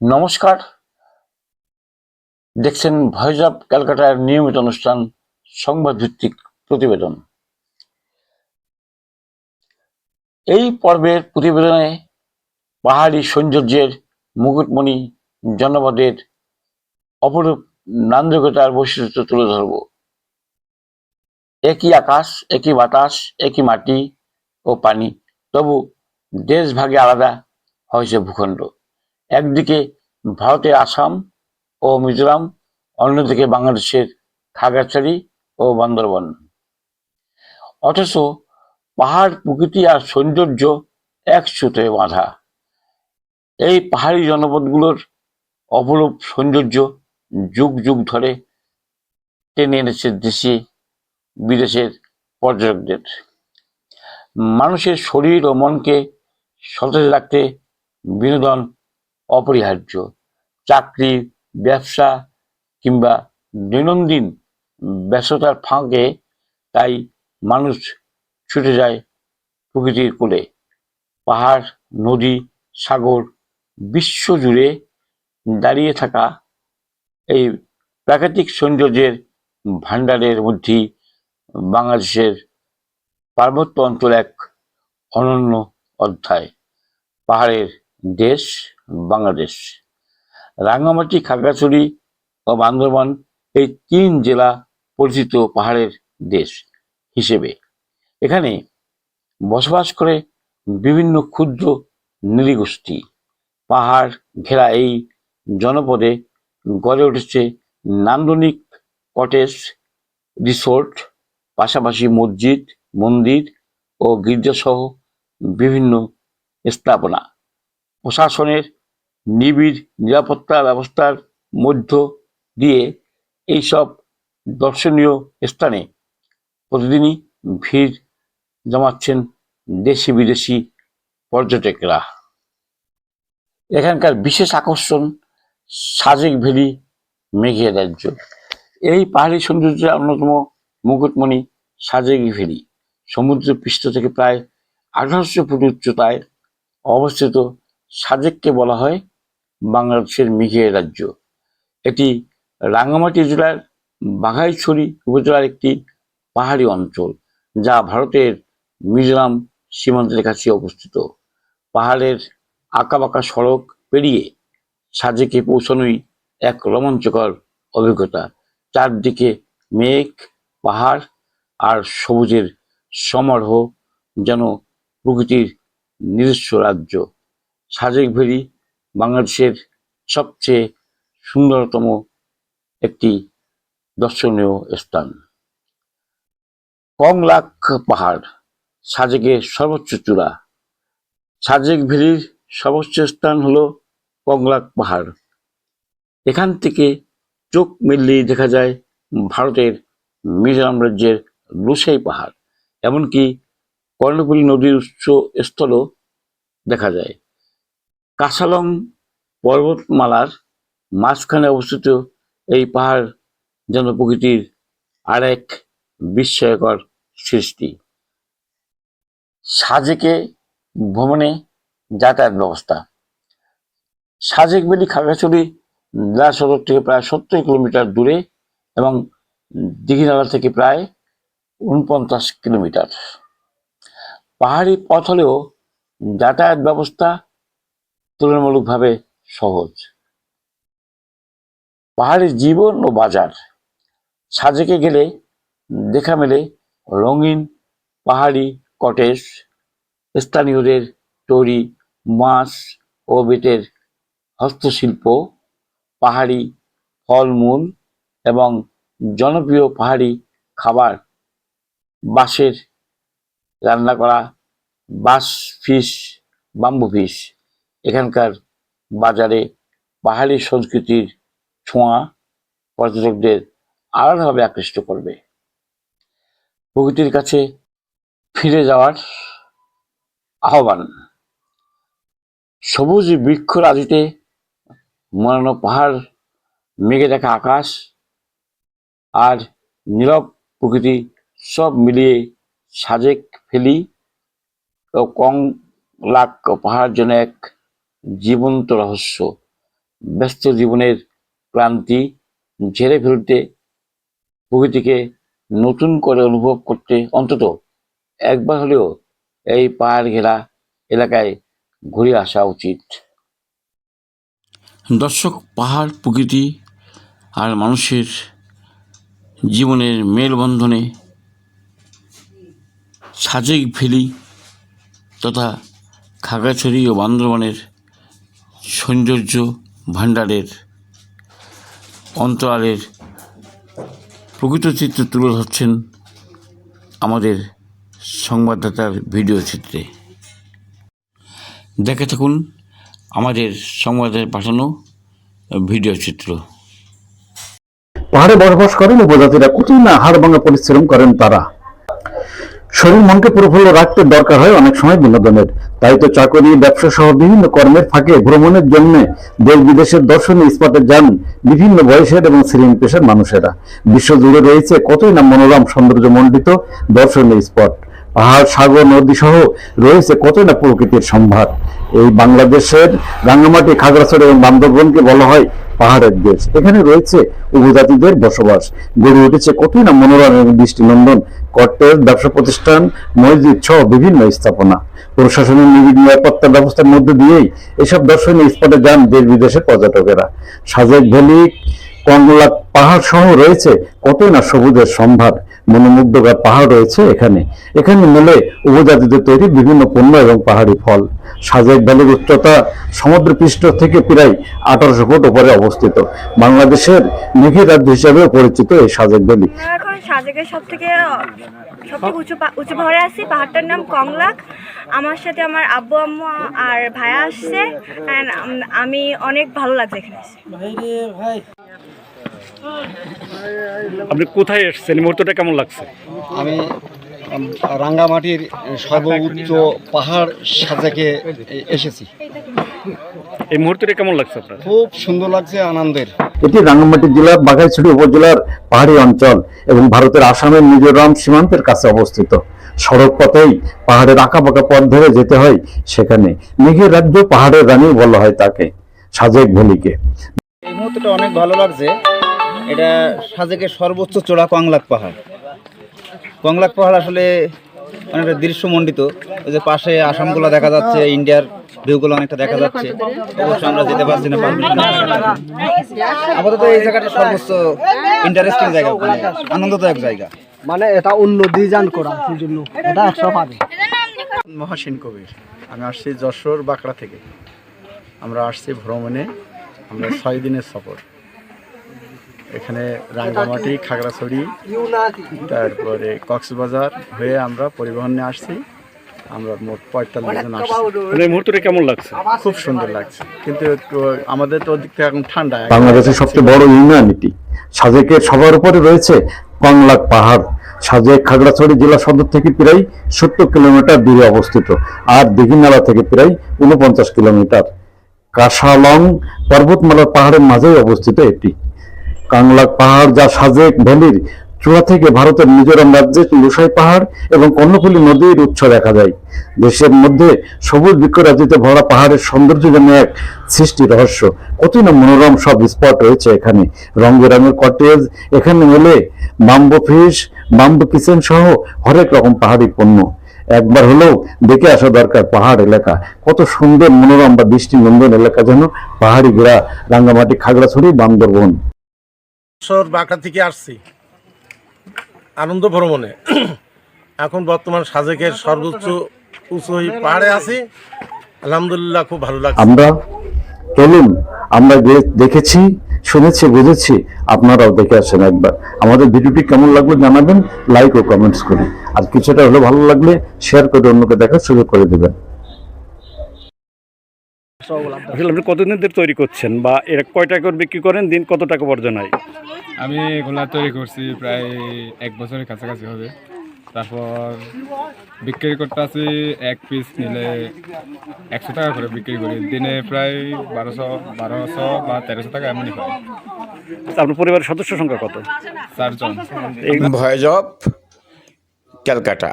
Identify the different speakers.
Speaker 1: নমস্কার। দেখছেন voice of ক্যালকাটার নিয়মিত অনুষ্ঠান সংবাদ ভিত্তিক প্রতিবেদন। এই পর্বের প্রতিবেদনে পাহাড়ি সৌন্দর্যের মুকুটমণি জনপদের অপরূপ নান্দকতার বৈশিষ্ট্য তুলে ধরব। একই আকাশ, একই বাতাস, একই মাটি ও পানি, তবু দেশ ভাগে আলাদা হয়েছে ভূখণ্ড। একদিকে ভারতের আসাম ও মিজোরাম, অন্যদিকে বাংলাদেশের খাগড়াছড়ি ও বান্দরবান। অথচ পাহাড়, প্রকৃতি আর সৌন্দর্য এক সুতোয় বাঁধা। এই পাহাড়ি জনপদগুলোর অপরূপ সৌন্দর্য যুগ যুগ ধরে টেনে এনেছে দেশে, বিদেশের পর্যটকদের। মানুষের শরীর ও মনকে সতেজ রাখতে বিনোদন অপরিহার্য। চাকরি, ব্যবসা কিংবা দৈনন্দিন ব্যস্ততার ফাঁকে তাই মানুষ ছুটে যায় প্রকৃতির কোলে। পাহাড়, নদী, সাগর, বিশ্ব জুড়ে দাঁড়িয়ে থাকা এই প্রাকৃতিক সৌন্দর্যের ভাণ্ডারের মধ্যেই বাংলাদেশের পার্বত্য অঞ্চল এক অনন্য অধ্যায়। পাহাড়ের দেশ, বাংলাদেশ। রাঙ্গামাটি, খাগড়াছড়ি ও বান্দরবান এই তিন জেলা পরিচিত পাহাড়ের দেশ হিসেবে। এখানে বসবাস করে বিভিন্ন ক্ষুদ্র নৃগোষ্ঠী পাহাড় ঘেরা এই জনপদে গড়ে উঠেছে নান্দনিক কটেজ, রিসোর্ট, পাশাপাশি মসজিদ, মন্দির ও গির্জাসহ বিভিন্ন স্থাপনা। প্রশাসনের নিবিড় নিরাপত্তা ব্যবস্থার মধ্য দিয়ে এইসব দর্শনীয় স্থানে প্রতিদিনই ভিড় জমাচ্ছেন দেশি বিদেশি পর্যটকরা। এখানকার বিশেষ আকর্ষণ সাজেক ভ্যালি মেঘিয়া রাজ্য। এই পাহাড়ি সৌন্দর্যের অন্যতম মুকুটমণি সাজেক ভ্যালি সমুদ্র পৃষ্ঠ থেকে প্রায় আঠারোশো ফুট উচ্চতায় অবস্থিত সাজেককে বলা হয় বাংলাদেশের মেঘের রাজ্য। এটি রাঙ্গামাটি জেলার বাঘাইছড়ি উপজেলার একটি পাহাড়ি অঞ্চল, যা ভারতের মিজোরাম সীমান্তের কাছে অবস্থিত। পাহাড়ের আঁকাবাঁকা সড়ক পেরিয়ে সাজেকে পৌঁছানোই এক রোমাঞ্চকর অভিজ্ঞতা। চারদিকে মেঘ, পাহাড় আর সবুজের সমারোহ যেন প্রকৃতির নিজস্ব রাজ্য। সাজেক ভেরি বাংলাদেশের সবচেয়ে সুন্দরতম একটি দর্শনীয় স্থান। কংলাক পাহাড়, সাজেকের সর্বোচ্চ চূড়া। সাজেক ভেরির সর্বোচ্চ স্থান হলো কংলাক পাহাড়। এখান থেকে চোখ মিললেই দেখা যায় ভারতের মিজোরাম রাজ্যের লুসাই পাহাড়, এমনকি কর্ণফুলী নদীর উৎস স্থলও দেখা যায়। কাসালং পর্বতমালার মাঝখানে অবস্থিত এই পাহাড় যেন প্রকৃতির আর এক বিস্ময়কর সৃষ্টি। সাজেকে ভ্রমণে যাতায়াত ব্যবস্থা। সাজেক বেলি খাগড়াছড়ি জেলা সদর থেকে প্রায় সত্তর কিলোমিটার দূরে এবং দীঘিনালা থেকে প্রায় উনপঞ্চাশ কিলোমিটার। পাহাড়ি পথ হলেও যাতায়াত ব্যবস্থা তুলনামূলকভাবে সহজ। পাহাড়ি জীবন ও বাজার। সাজেকে গেলে, দেখা মেলে রঙিন পাহাড়ি কটেজ, স্থানীয়দের তৈরি মাছ ও বেতের হস্তশিল্প, পাহাড়ি ফলমূল এবং জনপ্রিয় পাহাড়ি খাবার, বাঁশের রান্না করা, বাঁশ ফিশ বাম্বু ফিশ এখানকার বাজারে পাহাড়ি সংস্কৃতির ছোঁয়া পর্যটকদের আলাদাভাবে আকৃষ্ট করবে। প্রকৃতির কাছে ফিরে যাওয়ার আহ্বান। সবুজ বৃক্ষ রাজিতে মরানো পাহাড়, মেঘে দেখা আকাশ আর নীরব প্রকৃতি সব মিলিয়ে সাজেক ফেলি ও কং লাক পাহাড় যেন এক জীবন্ত রহস্য। ব্যস্ত জীবনের ক্লান্তি ঝেড়ে ফেলতে প্রকৃতিকে নতুন করে অনুভব করতে অন্তত একবার হলেও এই পাহাড় ঘেরা এলাকায় ঘুরে আসা উচিত। দর্শক, পাহাড় প্রকৃতি আর মানুষের জীবনের মেলবন্ধনে সাজেক ভ্যালি তথা খাগড়াছড়ি ও বান্দরবানের সৌন্দর্য ভাণ্ডারের অন্তরালের প্রকৃত চিত্র তুলে ধরছেন আমাদের সংবাদদাতার ভিডিও চিত্রে। দেখে থাকুন আমাদের সংবাদের পাঠানো ভিডিও চিত্র।
Speaker 2: পাহাড়ে বসবাস করেন উপজাতিরা কতই না হাড় ভাঙা পরিশ্রম করেন তারা। শরীর মনকে প্রফুল্ল রাখতে দরকার হয় অনেক সময় বিনোদনের। তাই তো চাকরি ব্যবসা সহ বিভিন্ন কর্মের ফাঁকে ভ্রমণের জন্য দেশ বিদেশের দর্শনীয় স্পটে যান বিভিন্ন বয়সের এবং শ্রেণি পেশার মানুষেরা। বিশ্বজুড়ে রয়েছে কতই না মনোরম সৌন্দর্যমণ্ডিত দর্শনীয় স্পট। পাহাড়, সাগর, নদী সহ রয়েছে কতই না প্রকৃতির সম্ভার। এই বাংলাদেশের রাঙ্গামাটি, খাগড়াছড়ি এবং বান্দরবনকে বলা হয় পাহাড়ের দেশ। এখানে রয়েছে উপজাতিদের বসবাস। গড়ে উঠেছে কতই না মনোরম এবং দৃষ্টিনন্দন কটেজ, ব্যবসা প্রতিষ্ঠান, মসজিদ সহ বিভিন্ন স্থাপনা। প্রশাসনের নিবিড় নিরাপত্তা ব্যবস্থার মধ্যে দিয়েই এসব দর্শনীয় স্পটে যান দেশ বিদেশের পর্যটকেরা। সাজেক ভ্যালি কংলা পাহাড় সহ রয়েছে কতই না সবুজের সম্ভার। মনোমুগ্ধকর পাহাড় রয়েছে এখানে। এখানে মেলে উপজাতিদের তৈরি বিভিন্ন পণ্য এবং পাহাড়ি ফল। সাজেক ভ্যালির উচ্চতা সমুদ্র পৃষ্ঠ থেকে প্রায় আঠারোশো ফুট উপরে অবস্থিত। বাংলাদেশের মেঘের রাজ্য হিসাবেও পরিচিত এই সাজেক ভ্যালি।
Speaker 3: এখন সাজেকের সব থেকে সব থেকে উঁচু উঁচু পাহাড়ে আছি। পাহাড়টার নাম কংলাক। আমার সাথে আমার আব্বু আম্মু আর ভাইয়া আসছে। অ্যান্ড আমি অনেক ভালো লাগছে এখানে।
Speaker 4: আপনি কোথায় এসেছেন? মুহূর্তটা কেমন লাগছে?
Speaker 5: আমি রাঙ্গামাটির সর্বোচ্চ পাহাড় সাজেকে এসেছি।
Speaker 4: এই মুহূর্তটা কেমন লাগছে আপনার?
Speaker 5: খুব সুন্দর লাগছে আনন্দের।
Speaker 2: এটি রাঙ্গামাটি জেলার বাঘাইছড়ি উপজেলার পাহাড়ি অঞ্চল এবং ভারতের আসামের মিজোরাম সীমান্তের কাছে অবস্থিত। সড়ক পথেই পাহাড়ের আঁকাবাঁকা পথ ধরে যেতে হয় সেখানে। মেঘের রাজ্য পাহাড়ের রানী বলা হয় তাকে সাজেক ভ্যালিকে
Speaker 6: এই মুহূর্তটা অনেক ভালো লাগছে। এটা সাজেকের সর্বোচ্চ চূড়া কংলাক পাহাড়। কংলাক পাহাড় আসলে অনেকটা দৃশ্যমণ্ডিত। ওই যে পাশে আসামগুলো দেখা যাচ্ছে ইন্ডিয়ার ভিউগুলো অনেকটা দেখা যাচ্ছে। অবশ্য আমরা যেতে পারছি না। আপাতত এই জায়গাটা সর্বোচ্চ ইন্টারেস্টিং জায়গা মানে আনন্দদায়ক জায়গা।
Speaker 7: মানে এটা অন্য ডিজাইন করা সেই জন্য এটা একশো পাবে।
Speaker 8: মহাসিন কবির আমি আসছি যশোর বাঁকড়া থেকে। আমরা আসছি ভ্রমণে আমরা ছয় দিনের সফর। এখানে রাঙ্গামাটি খাগড়াছড়ি তারপরে কক্সবাজার হয়ে আমরা পরিবহন নিয়ে আসছি। আমরা মোট পঁয়তাল্লিশ জন আসছি।
Speaker 4: মানে এই মুহূর্তটা কেমন লাগছে?
Speaker 8: খুব সুন্দর লাগছে। কিন্তু একটু আমাদের তো ওদিক থেকে এখন ঠান্ডা।
Speaker 2: বাংলাদেশের সবচেয়ে বড় ইউনিয়নিটি সাজেকের সবার উপরে রয়েছে কংলাক পাহাড়। সাজেক খাগড়াছড়ি জেলা সদর থেকে প্রায় সত্তর কিলোমিটার দূরে অবস্থিত। আর দিঘিনালা থেকে প্রায় উনপঞ্চাশ কিলোমিটার। কাশালং পর্বতমালার পাহাড়ের মাঝেই অবস্থিত এটি। কাংলাক পাহাড়, যা সাজেক ভ্যালির চূড়া থেকে ভারতের মিজোরাম রাজ্যের লুসাই পাহাড় এবং কর্ণফুলী নদীর উৎস দেখা যায়। দেশের মধ্যে সবুজ বৃক্ষরাজিতে ভরা পাহাড়ের সৌন্দর্য যেন এক সৃষ্টি রহস্য। কতই না মনোরম সব স্পট রয়েছে এখানে। রং বেরঙের কটেজ, এখানে মেলে বাম্বো ফিশ বাম্বো কিচেন সহ হরেক রকম পাহাড়ি পণ্য। একবার হলেও দেখে আসা দরকার পাহাড় এলাকা। কত সুন্দর মনোরম বা দৃষ্টিনন্দন এলাকা যেন পাহাড়ি ঘেরা রাঙ্গামাটি খাগড়াছড়ি বান্দরবন।
Speaker 9: যশোর বাঁকড়া থেকে আসছি। আনন্দ ভ্রমণে। এখন বর্তমান সাজেকের সর্বোচ্চ উঁচু পাহাড়ে আছি। আলহামদুলিল্লাহ, খুব ভালো লাগছে।
Speaker 2: আমরা চলুন আমরা দেখেছি, শুনেছি, বুঝেছি, আপনারাও দেখে আসেন একবার। আমাদের ভিডিওটি কেমন লাগল জানাবেন লাইক ও কমেন্টস করে। আর কিছুটা হলে ভালো লাগলে শেয়ার করে অন্যকে দেখার সুযোগ করে দেবেন।
Speaker 4: আসলে আপনি কতদিন ধরে তৈরি করছেন বা এর কয় টাকা করে বিক্রি করেন? দিন কত টাকা উপার্জন হয়?
Speaker 10: আমি এগুলা তৈরি করছি প্রায় এক বছরের কাছাকাছি হবে। তারপর বিক্রি করতে আছি এক পিস নিলে একশো টাকা করে বিক্রি করি। দিনে প্রায় বারোশো বারোশো বা তেরোশো টাকা এমনই হয়।
Speaker 4: আপনার পরিবারের সদস্য সংখ্যা কত?
Speaker 10: চারজন।
Speaker 11: Voice of Calcutta.